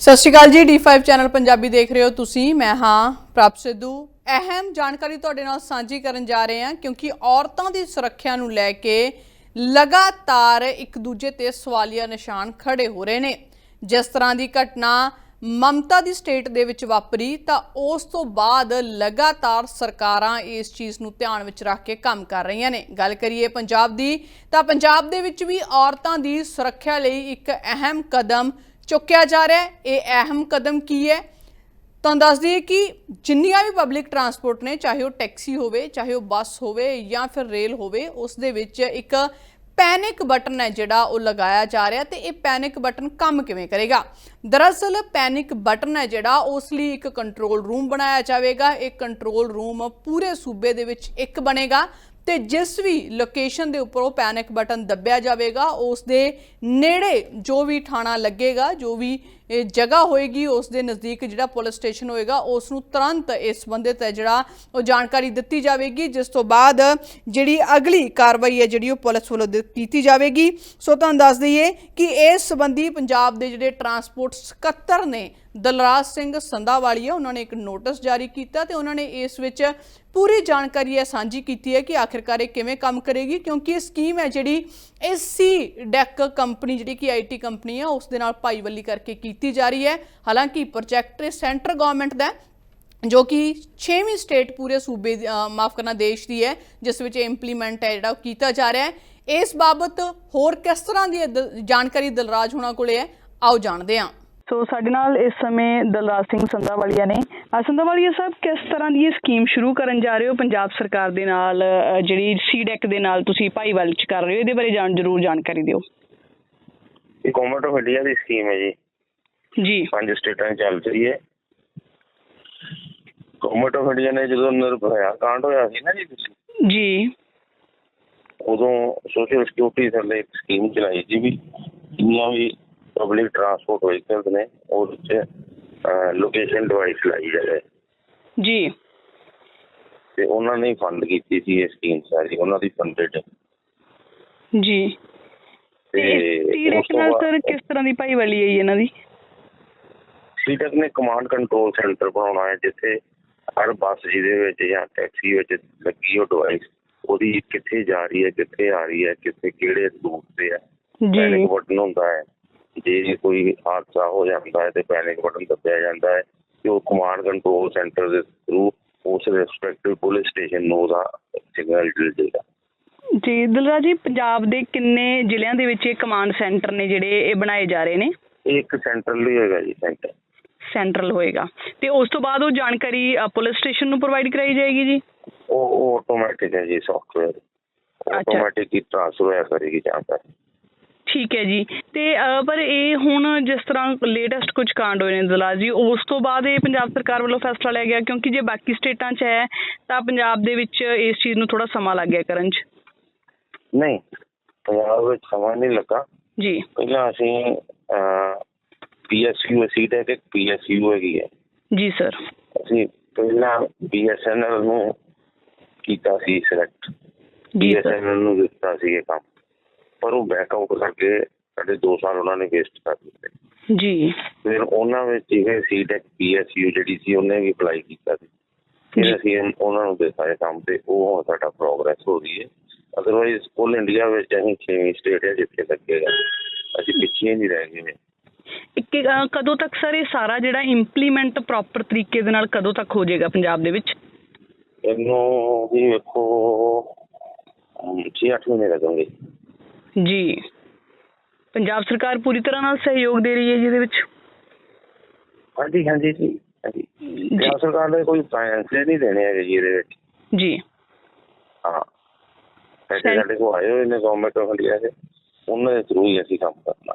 ਸਤਿ ਸ਼੍ਰੀ ਅਕਾਲ ਜੀ D5 channel Punjabi ਦੇਖ ਰਹੇ ਹੋ ਤੁਸੀਂ। ਮੈਂ ਹਾਂ ਪ੍ਰਭ ਸਿੱਧੂ। ਅਹਿਮ ਜਾਣਕਾਰੀ ਤੁਹਾਡੇ ਨਾਲ ਸਾਂਝੀ ਕਰਨ ਜਾ ਰਹੇ ਹਾਂ ਕਿਉਂਕਿ ਔਰਤਾਂ ਦੀ ਸੁਰੱਖਿਆ ਨੂੰ ਲੈ ਕੇ ਲਗਾਤਾਰ ਇੱਕ ਦੂਜੇ ਤੇ ਸਵਾਲੀਆ ਨਿਸ਼ਾਨ ਖੜੇ ਹੋ ਰਹੇ ਨੇ। ਜਿਸ ਤਰ੍ਹਾਂ ਦੀ ਘਟਨਾ ਮਮਤਾ ਦੀ ਸਟੇਟ ਦੇ ਵਿੱਚ ਵਾਪਰੀ, ਤਾਂ ਉਸ ਤੋਂ ਬਾਅਦ ਲਗਾਤਾਰ ਸਰਕਾਰਾਂ ਇਸ ਚੀਜ਼ ਨੂੰ ਧਿਆਨ ਵਿੱਚ ਰੱਖ ਕੇ ਕੰਮ ਕਰ ਰਹੀਆਂ ਨੇ। ਗੱਲ ਕਰੀਏ ਪੰਜਾਬ ਦੀ, ਤਾਂ ਪੰਜਾਬ ਦੇ ਵਿੱਚ ਵੀ ਔਰਤਾਂ ਦੀ ਸੁਰੱਖਿਆ ਲਈ ਇੱਕ ਅਹਿਮ ਕਦਮ ਚੁੱਕਿਆ ਜਾ ਰਿਹਾ ਹੈ, ਇਹ ਅਹਿਮ ਕਦਮ ਕੀ ਹੈ? ਤੁਹਾਨੂੰ ਦੱਸ ਦਈਏ ਕਿ ਜਿੰਨੀਆਂ ਵੀ ਪਬਲਿਕ ਟਰਾਂਸਪੋਰਟ ਨੇ, ਚਾਹੇ ਉਹ ਟੈਕਸੀ ਹੋਵੇ, ਚਾਹੇ ਉਹ ਬੱਸ ਹੋਵੇ ਜਾਂ ਫਿਰ ਰੇਲ ਹੋਵੇ, ਉਸ ਦੇ ਵਿੱਚ ਇੱਕ ਪੈਨਿਕ ਬਟਨ ਹੈ ਜਿਹੜਾ ਉਹ ਲਗਾਇਆ ਜਾ ਰਿਹਾ ਤੇ ਇਹ ਪੈਨਿਕ ਬਟਨ ਕੰਮ ਕਿਵੇਂ ਕਰੇਗਾ? ਦਰਅਸਲ ਪੈਨਿਕ ਬਟਨ ਹੈ ਜਿਹੜਾ, ਉਸ ਲਈ ਇੱਕ ਕੰਟਰੋਲ ਰੂਮ ਬਣਾਇਆ ਜਾਵੇਗਾ, ਇਹ ਕੰਟਰੋਲ ਰੂਮ ਪੂਰੇ ਸੂਬੇ ਦੇ ਵਿੱਚ ਇੱਕ ਬਣੇਗਾ। ਤੇ ਜਿਸ ਵੀ ਲੋਕੇਸ਼ਨ ਦੇ ਉੱਪਰ ਉਹ ਪੈਨਿਕ ਬਟਨ ਦੱਬਿਆ ਜਾਵੇਗਾ, ਉਸ ਦੇ ਨੇੜੇ ਜੋ ਵੀ ਥਾਣਾ ਲੱਗੇਗਾ, ਜੋ ਵੀ ਇਹ ਜਗ੍ਹਾ ਹੋਏਗੀ, ਉਸ ਦੇ ਨਜ਼ਦੀਕ ਜਿਹੜਾ ਪੁਲਿਸ ਸਟੇਸ਼ਨ ਹੋਏਗਾ, ਉਸ ਨੂੰ ਤੁਰੰਤ ਇਸ ਸੰਬੰਧਿਤ ਹੈ ਜਿਹੜਾ ਉਹ ਜਾਣਕਾਰੀ ਦਿੱਤੀ ਜਾਵੇਗੀ, ਜਿਸ ਤੋਂ ਬਾਅਦ ਜਿਹੜੀ ਅਗਲੀ ਕਾਰਵਾਈ ਹੈ ਜਿਹੜੀ ਉਹ ਪੁਲਿਸ ਵੱਲੋਂ ਦਿੱ- ਕੀਤੀ ਜਾਵੇਗੀ। ਸੋ ਤੁਹਾਨੂੰ ਦੱਸ ਦਈਏ ਕਿ ਇਸ ਸੰਬੰਧੀ ਪੰਜਾਬ ਦੇ ਜਿਹੜੇ ਟਰਾਂਸਪੋਰਟ ਸਕੱਤਰ ਨੇ, ਦਲਰਾਜ ਸਿੰਘ ਸੰਧਾਵਾਲੀਆ ਉਹਨਾਂ ਨੇ ਇੱਕ ਨੋਟਿਸ ਜਾਰੀ ਕੀਤਾ ਤੇ ਉਹਨਾਂ ਨੇ ਇਸ ਵਿੱਚ ਪੂਰੀ ਜਾਣਕਾਰੀ ਇਹ ਸਾਂਝੀ ਕੀਤੀ ਹੈ ਕਿ ਆਖਿਰਕਾਰ ਇਹ ਕਿਵੇਂ ਕੰਮ ਕਰੇਗੀ, ਕਿਉਂਕਿ ਇਹ ਸਕੀਮ ਹੈ ਜਿਹੜੀ ਐਸਸੀ ਡੈਕ ਕੰਪਨੀ, ਜਿਹੜੀ ਕਿ ਆਈਟੀ ਕੰਪਨੀ ਹੈ ਉਸ ਦੇ ਨਾਲ ਭਾਈਵਾਲੀ ਕਰਕੇ ਕੀਤੀ ਜਾ ਰਹੀ ਹੈ। ਹਾਲਾਂਕਿ ਪ੍ਰੋਜੈਕਟ ਸੈਂਟਰ ਗਵਰਨਮੈਂਟ ਦਾ ਜੋ ਕਿ 6ਵੀਂ ਸਟੇਟ ਪੂਰੇ ਸੂਬੇ ਮਾਫ ਕਰਨਾ ਦੇਸ਼ ਦੀ ਹੈ ਜਿਸ ਵਿੱਚ ਇੰਪਲੀਮੈਂਟ ਹੈ ਜਿਹੜਾ ਉਹ ਕੀਤਾ ਜਾ ਰਿਹਾ ਹੈ। ਇਸ ਬਾਬਤ ਹੋਰ ਕਿਸ ਤਰ੍ਹਾਂ ਦੀ ਜਾਣਕਾਰੀ ਦਲਰਾਜ ਹੋਣਾ ਕੋਲੇ ਹੈ ਆਓ ਜਾਣਦੇ ਹਾਂ। ਸੋ ਸਾਡੇ ਨਾਲ ਇਸ ਸਮੇਂ ਦਲਰਾਜ ਸਿੰਘ ਸੰਧਾਵਾਲੀਆ ਨੇ। ਸੰਧਾਵਾਲੀਆ ਸਾਹਿਬ ਕਿਸ ਤਰ੍ਹਾਂ ਦੀ ਇਹ ਸਕੀਮ ਸ਼ੁਰੂ ਕਰਨ ਜਾ ਰਹੇ ਹੋ ਪੰਜਾਬ ਸਰਕਾਰ ਦੇ ਨਾਲ? ਜਿਹੜੀ ਸੀਡੈਕ ਦੇ ਨਾਲ ਤੁਸੀਂ ਭਾਈਵਾਲ ਚ ਕਰ ਰਹੇ ਹੋ ਇਹਦੇ ਬਾਰੇ ਜਾਣ ਜ਼ਰੂਰ ਜਾਣਕਾਰੀ ਦਿਓ। ਇਹ ਗਵਰਨਮੈਂਟ ਆਫ ਇੰਡੀਆ ਦੀ ਸਕੀਮ ਹੈ ਜੀ। ਜੀ। ਪੰਜ ਸਟੇਟਾਂ 'ਚ ਚੱਲ ਰਹੀ ਹੈ ਗਵਰਨਮੈਂਟ ਆਫ ਇੰਡੀਆ ਨੇ ਜਦੋਂ ਨਿਰਭਇਆ ਕਾਂਡ ਹੋਇਆ ਸੀ ਨਾ ਜੀ ਤੁਸੀਂ ਜੀ। ਉਦੋਂ ਸੋਸ਼ਲ ਸਿਕਿਉਰਿਟੀ ਥੱਲੇ ਇੱਕ ਸਕੀਮ ਚਲਾਈ ਸੀ ਵੀ ਜਿੰਨੀਆਂ ਵੀ ਪਬਲਿਕ ਟਰਾਂਸਪੋਰਟ ਵਹੀਕਲਸ ਨੇ ਉਹਦੇ 'ਚ ਲੋਕੇਸ਼ਨ ਡਿਵਾਈਸ ਲਾਈ ਜਾਵੇ। ਜੀ। ਤੇ ਉਹਨਾਂ ਨੇ ਫੰਡ ਕੀਤੀ ਸੀ ਇਹ ਸਕੀਮ ਸਾਰੀ ਉਹਨਾਂ ਦੀ ਫੰਡਡ ਜੀ। ਤੇ ਤੋਂ ਨਾਲ ਸਰ ਕਿਸ ਤਰ੍ਹਾਂ ਦੀ ਭਾਈਵਾਲੀ ਹੈ ਜੀ ਇਹਨਾਂ ਦੀ? ਸੀਟਕ ਨੇ ਕਮਾਂਡ ਕੰਟਰੋਲ ਸੈਂਟਰ ਬਣਾਉਣਾ ਹੈ ਜਿੱਥੇ ਹਰ ਬੱਸ ਜਿਹਦੇ ਵਿੱਚ ਜਾਂ ਟੈਕਸੀ ਵਿੱਚ ਲੱਗੀ ਉਹ ਡਿਵਾਈਸ ਉਹਦੀ ਕਿੱਥੇ ਜਾ ਰਹੀ ਹੈ ਕਿੱਥੇ ਆ ਰਹੀ ਹੈ ਕਿੱਥੇ ਕਿਹੜੇ ਰੂਟ ਤੇ ਹੈ ਜੀ। ਪੈਨਿਕ ਬਟਨ ਹੁੰਦਾ ਹੈ। ਜੇ ਕੋਈ ਹਾਦਸਾ ਹੋ ਜਾਂਦਾ ਹੈ ਤੇ ਪੈਨਿਕ ਬਟਨ ਦੱਬਿਆ ਜਾਂਦਾ ਹੈ ਤੇ ਉਹ ਕਮਾਂਡ ਕੰਟਰੋਲ ਸੈਂਟਰ ਦੇ ਥਰੂ ਉਸ ਰਿਸਪੈਕਟਿਵ ਪੁਲਿਸ ਸਟੇਸ਼ਨ ਨੂੰ ਉਹਦਾ ਸਿਗਨਲ ਦੇ ਦੇਗਾ। ਜੀ ਦਲਰਾਜ ਜੀ ਪੰਜਾਬ ਦੇ ਕਿੰਨੇ ਜ਼ਿਲ੍ਹਿਆਂ ਦੇ ਵਿੱਚ ਇਹ ਕਮਾਂਡ ਸੈਂਟਰ ਨੇ ਜਿਹੜੇ ਇਹ ਬਣਾਏ ਜਾ ਰਹੇ ਨੇ? ਇੱਕ ਸੈਂਟਰਲ ਹੀ ਹੋਏਗਾ ਜੀ ਸੈਂਟਰ ਸੈਂਟਰਲ ਹੋਏਗਾ। ਤੇ ਉਸ ਤੋਂ ਬਾਅਦ ਉਹ ਜਾਣਕਾਰੀ ਪੁਲਿਸ ਸਟੇਸ਼ਨ ਨੂੰ ਪ੍ਰੋਵਾਈਡ ਕਰਾਈ ਜਾਏਗੀ ਜੀ? ਉਹ ਆਟੋਮੈਟਿਕ ਹੈ ਜੀ ਸੌਫਟਵੇਅਰ ਆਟੋਮੈਟਿਕ ਹੀ ਟ੍ਰਾਂਸਫਰ ਹੋਇਆ ਕਰੇਗੀ ਜਾਣਕਾਰੀ ਠੀਕ ਹੈ ਜੀ। ਤੇ ਪਰ ਇਹ ਹੁਣ ਜਿਸ ਤਰ੍ਹਾਂ ਲੇਟੈਸਟ ਕੁਝ ਕਾਂਡ ਹੋਏ ਨੇ ਦਲਾਲ ਜੀ ਉਸ ਤੋਂ ਬਾਅਦ ਇਹ ਪੰਜਾਬ ਸਰਕਾਰ ਵੱਲੋਂ ਫੈਸਲਾ ਲਿਆ ਗਿਆ ਕਿਉਂਕਿ ਜੇ ਬਾਕੀ ਸਟੇਟਾਂ 'ਚ ਹੈ ਤਾਂ ਪੰਜਾਬ ਦੇ ਵਿੱਚ ਇਸ ਚੀਜ਼ ਨੂੰ ਥੋੜਾ ਸਮਾਂ ਲੱਗ ਗਿਆ ਕਰਨ 'ਚ। ਨਹੀਂ ਪੰਜਾਬ ਵਿੱਚ ਸਮਾਂ ਨਹੀਂ ਲੱਗਾ। ਜੀ। ਪਹਿਲਾਂ ਅਸੀਂ ਪੀਐਸਯੂ ਸੀਟ ਹੈ ਕਿ ਪੀਐਸਯੂ ਹੈਗੀ ਹੈ। ਜੀ ਸਰ ਅਸੀਂ ਪਹਿਲਾਂ ਬੀਐਸਐਨਐਲ ਨੂੰ ਕੀਤਾ ਸੀ ਸਿਲੈਕਟ ਬੀਐਸਐਨਐਲ ਨੂੰ ਦਿੱਤਾ ਸੀ ਇਹ ਕੰਮ। ਪਰ ਉਹ ਬੈਕਆਊਟ ਕਰਕੇ ਸਾਡੇ 2 ਸਾਲ ਉਹਨਾਂ ਨੇ ਵੇਸਟ ਕਰ ਦਿੱਤੇ। ਜੀ। ਫਿਰ ਉਹਨਾਂ ਵਿੱਚ ਇਹ ਸੀਟੈਕ ਪੀਐਸਯੂ ਜਿਹੜੀ ਸੀ ਉਹਨੇ ਵੀ ਅਪਲਾਈ ਕੀਤਾ ਸੀ। ਫਿਰ ਅਸੀਂ ਉਹਨਾਂ ਨੂੰ ਦਿੱਤਾ ਇਹ ਕੰਮ ਤੇ ਉਹ ਸਾਡਾ ਪ੍ਰੋਗਰੈਸ ਹੋ ਰਹੀ ਹੈ। ਅਦਰਵਾਈਜ਼ ਕੁੱਲ ਇੰਡੀਆ ਵਿੱਚ ਅਸੀਂ 6ਵੀਂ ਸਟੇਟ ਹੈ ਜਿੱਥੇ ਲੱਗੇਗਾ ਅਸੀਂ ਪਿੱਛੇ ਨਹੀਂ ਰਹਿ ਗਏ। ਕਦੋਂ ਤੱਕ ਸਰ ਇਹ ਸਾਰਾ ਜਿਹੜਾ ਇੰਪਲੀਮੈਂਟ ਪ੍ਰੋਪਰ ਤਰੀਕੇ ਦੇ ਨਾਲ ਕਦੋਂ ਤੱਕ ਹੋ ਜਾਏਗਾ ਪੰਜਾਬ ਦੇ ਵਿੱਚ? ਇਹਨੂੰ ਵੀ ਵੇਖੋ 6-8 ਮਹੀਨੇ ਲੱਗਣਗੇ। ਜੀ। ਪੰਜਾਬ ਸਰਕਾਰ ਪੂਰੀ ਤਰ੍ਹਾਂ ਨਾਲ ਸਹਿਯੋਗ ਦੇ ਰਹੀ ਹੈ ਜੀ ਇਹਦੇ ਵਿੱਚ? ਹਾਂਜੀ ਹਾਂਜੀ ਜੀ ਹਾਂਜੀ। ਜੀ। ਪੰਜਾਬ ਸਰਕਾਰ ਨੇ ਕੋਈ ਪੈਸੇ ਨਹੀਂ ਦੇਣੇ ਹੈਗੇ ਜੀ ਇਹਦੇ ਵਿੱਚ। ਜੀ। ਹਾਂ। ਪੈਸੇ ਸਹੀ। ਸਾਡੇ ਕੋਲ ਆਏ ਹੋਏ ਨੇ ਗਵਰਨਮੈਂਟ ਆਫ ਇੰਡੀਆ ਦੇ। ਉਹਨਾਂ ਦੇ ਥਰੂ ਹੀ ਅਸੀਂ ਕੰਮ ਕਰਨਾ।